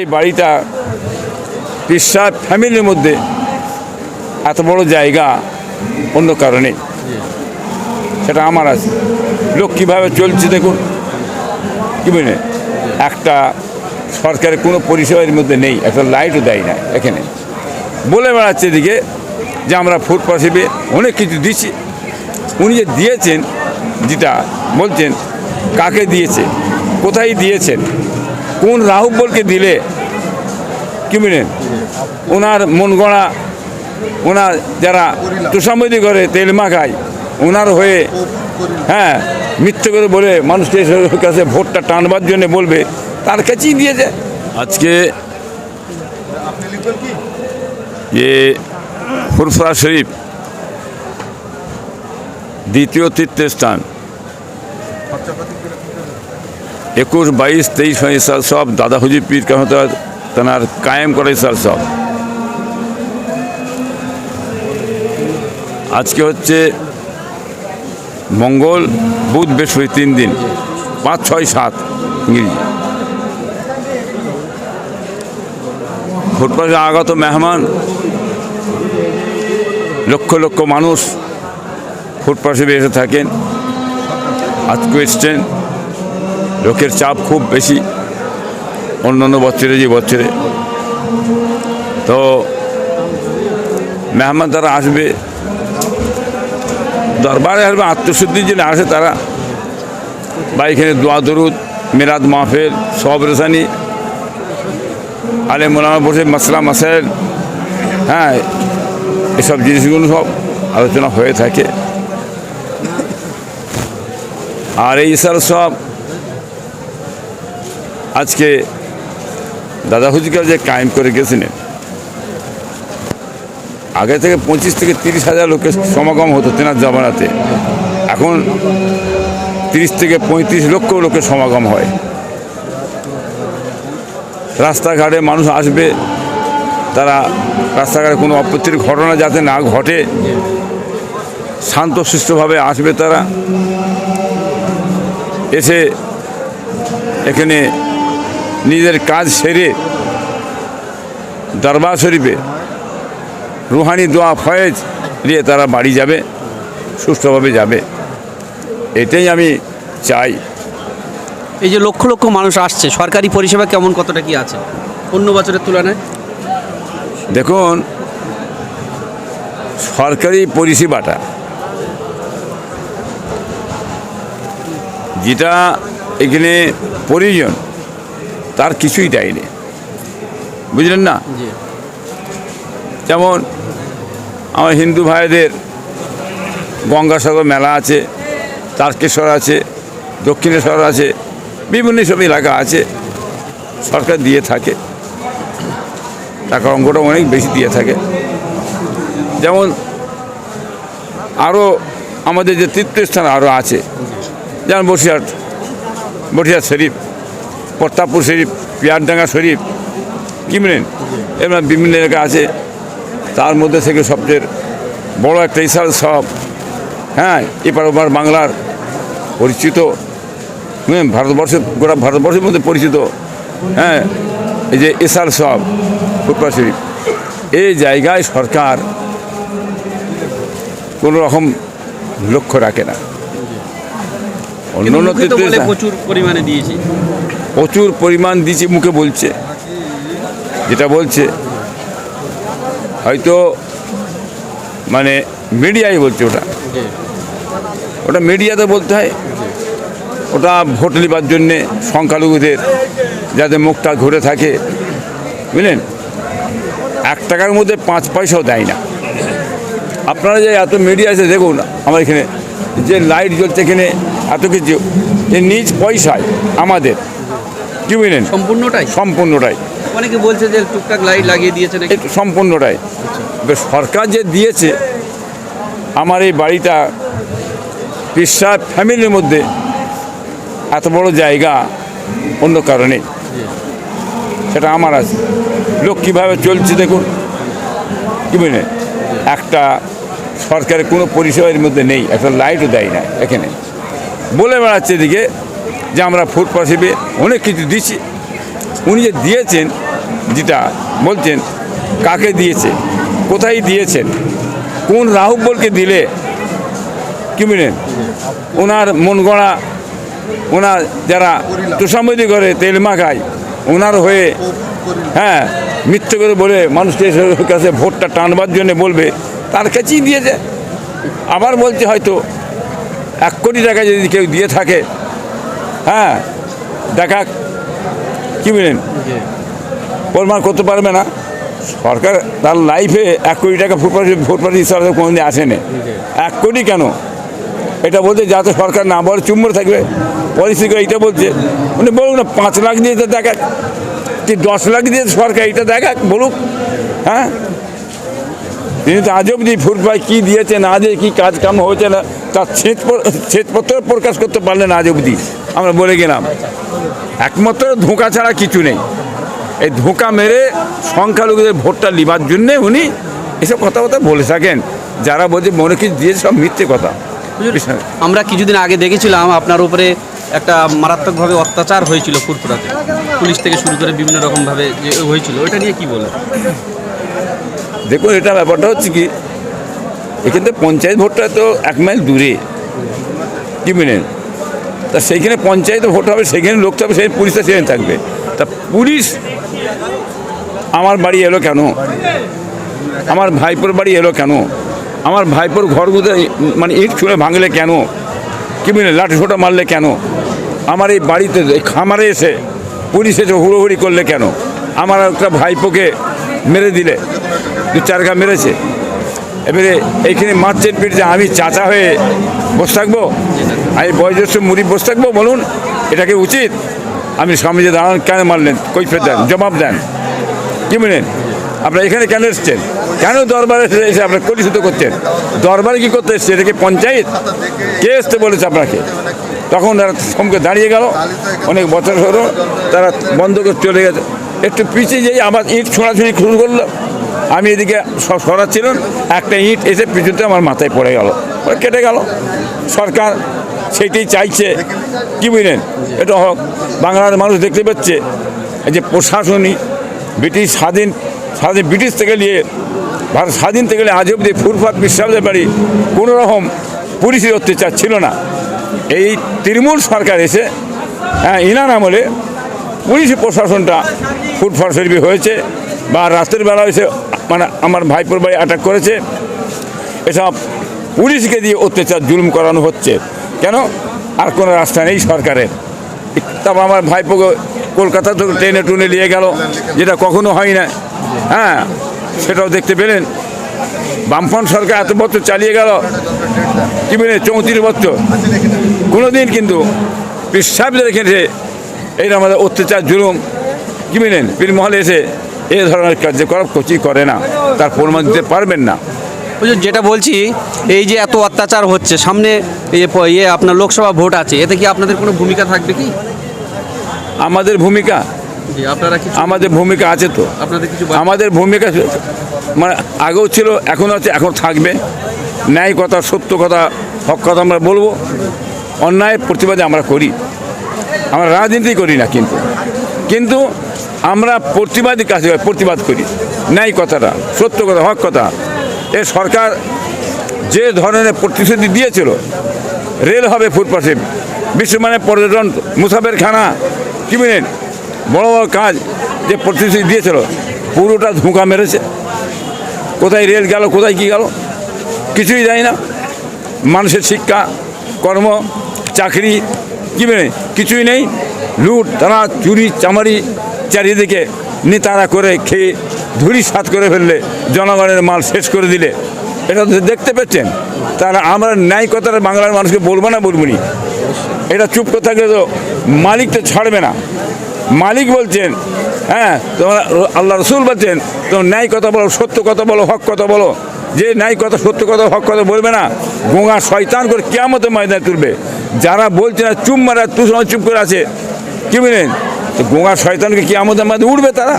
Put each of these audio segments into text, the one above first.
এই বাড়িটা পিসার ফ্যামিলির মধ্যে এত বড় জায়গা অন্য কারণে। সেটা আমার আছে। লোক কীভাবে চলছে দেখুন। কী বুঝলেন একটা সরকারের কোনো পরিষেবার মধ্যে নেই, একটা লাইটও দেয় না এখানে। বলে বেড়াচ্ছে এদিকে যে আমরা ফুড পরিষেবে অনেক কিছু দিচ্ছি। উনি যে দিয়েছেন, যেটা বলছেন, কাকে দিয়েছে, কোথায় দিয়েছেন কোন রাহুক বলকে দিলে? কি বুঝলেন ওনার মন গড়া ওনার যারা তুষামদি করে, তেল মাখায়, ওনার হয়ে হ্যাঁ মিথ্যে করে বলে মানুষকে কাছে ভোটটা টানবার জন্য বলবে, তার কাছেই দিয়েছে আজকে যে ফুরফুরা শরীফ দ্বিতীয় তীর্থস্থান। একুশ, বাইশ, তেইশ সাল সব দাদা হুজুর পীর কাহতার তেনার কায়েম করে সাল সব। আজকে হচ্ছে মঙ্গল, বুধ, বৃহস্পতি তিন দিন। পাঁচ, ছয়, সাত ইংরেজি ফুটপাতে আগত মেহমান, লক্ষ লক্ষ মানুষ ফুটপাশে এসে থাকেন। আজকে এসছেন লোকের চাপ খুব বেশি অন্যান্য বছরে যে বছরে। তো মেহমান তারা আসবে, দরবারে আসবে আত্মশুদ্ধির জন্য আসে তারা বা এখানে দোয়া দরুদ মেরাদ মাহফেল সব রেসানি আলে মোলামা বসে মশলা মাসাইল হ্যাঁ এসব জিনিসগুলো সব আলোচনা হয়ে থাকে। আর এই সব আজকে দাদা হুজুরকে যে কায়েম করে গেছিলেন, আগে থেকে পঁচিশ থেকে তিরিশ হাজার লোকের সমাগম হতো তেনার জামানাতে। এখন তিরিশ থেকে পঁয়ত্রিশ লক্ষ লোকের সমাগম হয়। রাস্তাঘাটে মানুষ আসবে, তারা রাস্তাঘাটে কোনো অপ্রীতির ঘটনা যাতে না ঘটে, শান্ত সুস্থভাবে আসবে তারা। এসে এখানে নিজের কাজ সেরে দরবার শরীফে রুহানি দোয়া ফয়েজ নিয়ে তারা বাড়ি যাবে সুস্থভাবে যাবে। এটাই আমি চাই। এই যে লক্ষ লক্ষ মানুষ আসছে সরকারি পরিষেবা কেমন কতটা কি আছে? অন্য বছরের তুলনায়? দেখুন সরকারি পরিষেবাটা যেটা এখানে প্রয়োজন তার কিছুই দেয়নি। বুঝলেন না? যেমন আমার হিন্দু ভাইদের গঙ্গাসাগর মেলা আছে তারকেশ্বর আছে দক্ষিণেশ্বর আছে বিভিন্ন সব এলাকা আছে। সরকার দিয়ে থাকে। টাকার অঙ্কটা অনেক বেশি দিয়ে থাকে। যেমন আরও আমাদের যে তীর্থস্থান আরও আছে যেমন বসিরহাট বসিরহাট শরীফ। প্রতাপপুর শরীফ পিয়ারডাঙ্গা শরীফ কি বলেন এবার বিভিন্ন এলাকা আছে। তার মধ্যে থেকে সবচেয়ে বড় একটা ইসাল সব। হ্যাঁ এপার ওপার বাংলার পরিচিত। হ্যাঁ ভারতবর্ষে গোটা ভারতবর্ষের মধ্যে পরিচিত। হ্যাঁ এই যে ইসাল সব ফুটবল শরীফ। এই জায়গায় সরকার কোনো রকম লক্ষ্য রাখে না। অন্য প্রচুর পরিমাণে দিয়েছি। প্রচুর পরিমাণ দিচ্ছে মুখে বলছে। যেটা বলছে, হয়তো মানে মিডিয়াই বলছে ওটা। ওটা মিডিয়াতে বলতে হয়। ওটা ভোট নেবার জন্যে সংখ্যালঘুদের যাতে মুখটা ঘুরে থাকে, বুঝলেন? এক টাকার মধ্যে পাঁচ পয়সাও দেয় না। আপনারা যে এত মিডিয়া আছে দেখুন, আমার এখানে যে লাইট জ্বলছে এখানে, এত কিছু। এ নিজ পয়সায় আমাদের কি সম্পূর্ণটাই? সম্পূর্ণটাই। অনেকে বলছে যে টুকটাক লাইট লাগিয়ে দিয়েছে একটু সম্পূর্ণটাই। এবার সরকার যে দিয়েছে আমার এই বাড়িটা পিসা ফ্যামিলির মধ্যে এত বড় জায়গা অন্য কারণে। সেটা আমার আছে। লোক কীভাবে চলছে দেখুন। কি বুঝলেন একটা সরকারের কোনো পরিষেবার মধ্যে নেই একটা লাইটও দেয় না এখানে। বলে বেড়াচ্ছে এদিকে যে আমরা ফুড পরিষেবে অনেক কিছু দিচ্ছি। উনি যে দিয়েছেন, যেটা বলছেন, কাকে দিয়েছে, কোথায় দিয়েছেন, কোন রাহুবলকে দিলে, কি বুঝলেন ওনার মন গড়া, ওনার যারা তুষামদি করে, তেল মাখায়, ওনার হয়ে হ্যাঁ মিথ্যে করে বলে মানুষকে কাছে ভোটটা টানবার জন্য বলবে, তার কাছেই দিয়েছে। আবার বলছে হয়তো এক কোটি টাকা যদি কেউ দিয়ে থাকে হ্যাঁ দেখা কি বলেন? প্রমাণ করতে পারবে না। সরকার তার লাইফে এক কোটি টাকা ফুটপাতি ফুটপাতি হিসাবে কোনোদিন আসেনি। এক কোটি কেন? এটা বলতে যাতে সরকার না বলে চুম্বর থাকবে। পলিসি করে এইটা বলছে। উনি বলুন না পাঁচ লাখ দিয়ে তো দেখাক কি দশ লাখ দিয়ে সরকার এইটা দেখাক বলুক। হ্যাঁ? তিনি তো আজ অব্দি ফুটপাই কী দিয়েছে, না দিয়ে কী কাজ কাম হয়েছে, না তার ছেদ ছেদপত্র প্রকাশ করতে পারলেন আজ অব্দি আমরা বলে গেলাম। একমাত্র ধোঁকা ছাড়া কিছু নেই। এই ধোঁকা মেরে সংখ্যালঘুদের ভোটটা লিবার জন্যে উনি এসব কথাবার্তা বলে থাকেন। যারা বলছে মনে কিছু দিয়ে সব মিথ্যে কথা। আমরা কিছুদিন আগে দেখেছিলাম আপনার উপরে একটা মারাত্মকভাবে অত্যাচার হয়েছিল ফুরফুরাতে পুলিশ থেকে শুরু করে বিভিন্ন রকমভাবে যে হয়েছিল, ওইটা নিয়ে কি বলেন দেখুন, এটা ব্যাপারটা হচ্ছে কি, এখান থেকে পঞ্চায়েত ভোটটা তো এক মাইল দূরে, কি মিনেন তা সেইখানে পঞ্চায়েত ভোট হবে, সেইখানে লোক থাকবে সেই পুলিশটা সেখানে থাকবে। তা পুলিশ আমার বাড়ি এলো কেন? আমার ভাইপোর বাড়ি এলো কেন? আমার ভাইপোর ঘরগুলো মানে ইট ছুঁড়ে ভাঙলে কেন? কি মিনে লাঠি ছোটা মারলে কেন? আমার এই বাড়িতে এই খামারে এসে পুলিশ এসে হুড়োহুড়ি করলে কেন? আমার একটা ভাইপোকে মেরে দিলে। দু চার ঘা মেরেছে। এবারে এইখানে মারছেন পিটছে আমি চাচা হয়ে বসে থাকব, আমি বয়োজ্যেষ্ঠ মুড়ি বসে থাকব বলুন, এটা কি উচিত? আমি স্বামীজি দাঁড়ান, কেন মারলেন? কৈফের দেন, জবাব দেন। কি বলেন? আপনারা এখানে কেন এসছেন? কেন দরবারে এসে- আপনারা কলুষিত করছেন? দরবারে কি করতে এসছে? এটা কি পঞ্চায়েত? কে আসতে বলেছে আপনাকে? তখন তারা থমকে দাঁড়িয়ে গেল। অনেক বছর হলো তারা বন্ধ করে চলে গেছে। একটু পিছিয়ে যেয়ে আবার ইট ছোঁড়াছুঁড়ি শুরু করল। আমি এদিকে সরাচ্ছিলাম, একটা ইট এসে পিছুতে আমার মাথায় পড়ে গেল। কেটে গেল। সরকার সেইটাই চাইছে। কি বুঝলেন? এটা হোক বাংলার মানুষ দেখতে পাচ্ছে। যে প্রশাসনিক ব্রিটিশ স্বাধীন স্বাধীন ব্রিটিশ থেকে নিয়ে ভারত স্বাধীন থেকে নিয়ে আজ অব্দি ফুরফাত বিশ্বাসের বাড়ি কোনো রকম পুলিশের অত্যাচার ছিল না। এই তৃণমূল সরকার এসে হ্যাঁ ইনান আমলে পুলিশ প্রশাসনটা ফুটফাট শরীফ হয়েছে। বা রাতের বেলা এসে মানে আমার ভাইপোর বাড়ি অ্যাটাক করেছে। এসব পুলিশকে দিয়ে অত্যাচার জুলুম করানো হচ্ছে। কেন? আর কোনো রাস্তা নেই সরকারের। তারপর আমার ভাইপোকে কলকাতা থেকে ট্রেনে টুনে নিয়ে গেল, যেটা কখনো হয় না। হ্যাঁ সেটাও দেখতে পেলেন। বামফ্রন্ট সরকার এত বছর চালিয়ে গেল, কি বলে, চৌত্রিশ বছর। কোনো দিন কিন্তু পেশাবদের রেখেছে এই আমাদের অত্যাচার, জুলুম, কি বলেন পীর মহলে এসে এ ধরনের কার্যকলাপ কচি করে না। তার প্রমাণ দিতে পারবেন না। যেটা বলছি এই যে এত অত্যাচার হচ্ছে সামনে ইয়ে আপনার লোকসভা ভোট আছে এতে কি আপনাদের কোনো ভূমিকা থাকবে কি? আমাদের ভূমিকা? আপনারা আমাদের ভূমিকা আছে তো। আপনাদের কিছু আমাদের ভূমিকা মানে আগেও ছিল এখনও আছে এখন থাকবে। ন্যায় কথা সত্য কথা হক কথা আমরা বলব। অন্যায়ের প্রতিবাদে আমরা করি। আমরা রাজনীতি করি না কিন্তু। কিন্তু আমরা প্রতিবাদী কাছে প্রতিবাদ করি। ন্যায় কথাটা, সত্য কথা, হক কথা। এ সরকার যে ধরনের প্রতিশ্রুতি দিয়েছিল, রেল হবে ফুটপাথে বিশ্বমানের পর্যটন মুসাফের খানা, কি বলেন? বড় বড় কাজ যে প্রতিশ্রুতি দিয়েছিল, পুরোটা ধোঁকা মেরেছে। কোথায় রেল গেল, কোথায় কি গেল, কিছুই দেয় না। মানুষের শিক্ষা, কর্ম, চাকরি, কি কিছুই নেই। লুট তারা চুরি, চামারি চারিদিকে নেতারা করে খেয়ে ধুরি সাত করে ফেললে, জনগণের মাল শেষ করে দিলে। এটা তো দেখতে পাচ্ছেন? তারা আমরা ন্যায় কথাটা বাংলার মানুষকে বলব না বলব নি? এটা চুপ করে থাকলে তো মালিক তো ছাড়বে না। মালিক বলছেন হ্যাঁ তোমরা আল্লাহ রসুল বলছেন, তোমরা ন্যায় কথা বলো, সত্য কথা বলো, হক কথা বলো। যে ন্যায় কথা সত্য কথা, হক কথা বলবে না, গোঙা শয়তান করে কেমতো ময়দানে তুলবে। যারা বলছে না, চুপ মারা তু সময় চুপ করে আছে, কি বুঝলেন তো গোঙা শয়তানকে কেমতের মধ্যে উঠবে তারা।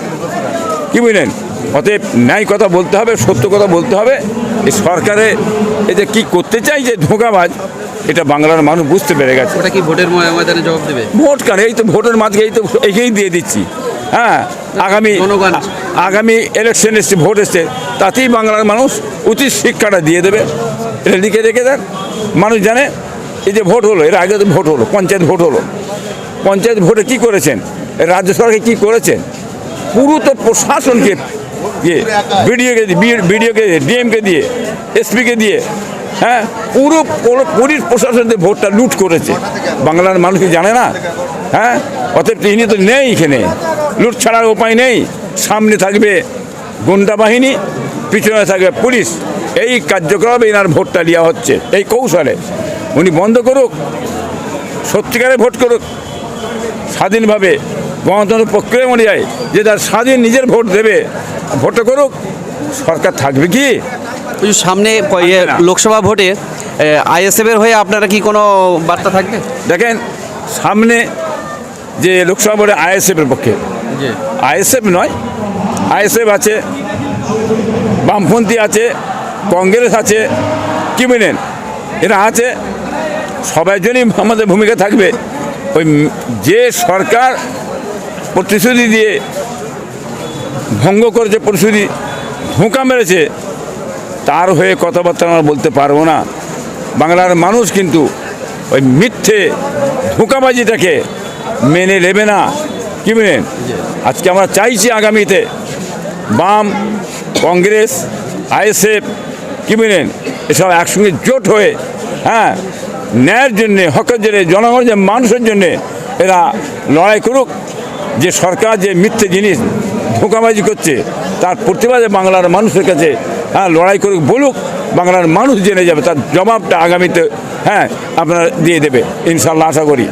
কি বুঝলেন? অতএব ন্যায় কথা বলতে হবে সত্য কথা বলতে হবে। এই সরকারে এই যে কী করতে চাই যে ধোঁকাবাজ এটা বাংলার মানুষ বুঝতে পেরে গেছে। ওটা কি ভোটের ময়দানে জবাব দেবে? ভোট কার? এই তো ভোটের মাঝে এই তো এগিয়েই দিয়ে দিচ্ছি। হ্যাঁ আগামী আগামী ইলেকশন এসছে ভোট এসছে তাতেই বাংলার মানুষ উচিত শিক্ষাটা দিয়ে দেবে। এটা লিখে রেখে দেন। মানুষ জানে এই যে ভোট হলো এর আগে তো ভোট হলো পঞ্চায়েত ভোট হলো। পঞ্চায়েত ভোটে কি করেছেন? রাজ্য সরকার কি করেছেন পুরো তো প্রশাসনকে দিয়ে বিডিওকে বিডিওকে ডিএমকে দিয়ে, এসপিকে দিয়ে হ্যাঁ? পুরো পুলিশ প্রশাসন দিয়ে ভোটটা লুট করেছে। বাংলার মানুষ কি জানে না? হ্যাঁ? অতএব তিনি তো নেই এখানে। লুট ছাড়ার উপায় নেই। সামনে থাকবে গুন্ডা বাহিনী, পিছনে থাকবে পুলিশ। এই কার্যক্রমে এনার ভোটটা নেওয়া হচ্ছে। এই কৌশলে। উনি বন্ধ করুক, সত্যিকারে ভোট করুক, স্বাধীনভাবে গণতন্ত্র প্রক্রিয়া অনুযায়ী যে তার স্বাধীন নিজের ভোট দেবে ভোটটা করুক সরকার থাকবে কি? সামনে ইয়ে লোকসভা ভোটে আইএসএফ এর হয়ে আপনারা কি কোনো বার্তা থাকবে? দেখেন সামনে যে লোকসভা ভোটে আইএসএফের পক্ষে আইএসএফ নয় আইএসএফ আছে বামপন্থী আছে কংগ্রেস আছে কি বলেন? এরা আছে সবাই জন্যই আমাদের ভূমিকা থাকবে। ওই যে সরকার প্রতিশ্রুতি দিয়ে ভঙ্গ করেছে, প্রতিশ্রুতি ধোঁকা মেরেছে, তার হয়ে কথাবার্তা আমরা বলতে পারব না। বাংলার মানুষ কিন্তু ওই মিথ্যে ধোঁকাবাজিটাকে মেনে নেবে না। কি মেনেন আজকে আমরা চাইছি আগামীতে বাম, কংগ্রেস, আইএসএফ, কি বলেন এসব একসঙ্গে জোট হয়ে হ্যাঁ ন্যায়ের জন্যে, হকের জন্যে, জনগণের মানুষের জন্যে এরা লড়াই করুক। যে সরকার যে মিথ্যে জিনিস ধোঁকাবাজি করছে, তার প্রতিবাদে বাংলার মানুষের কাছে হ্যাঁ লড়াই করুক, বলুক, বাংলার মানুষ জেনে যাবে, তার জবাবটা আগামীতে হ্যাঁ আপনারা দিয়ে দেবে, ইনশাল্লাহ, আশা করি।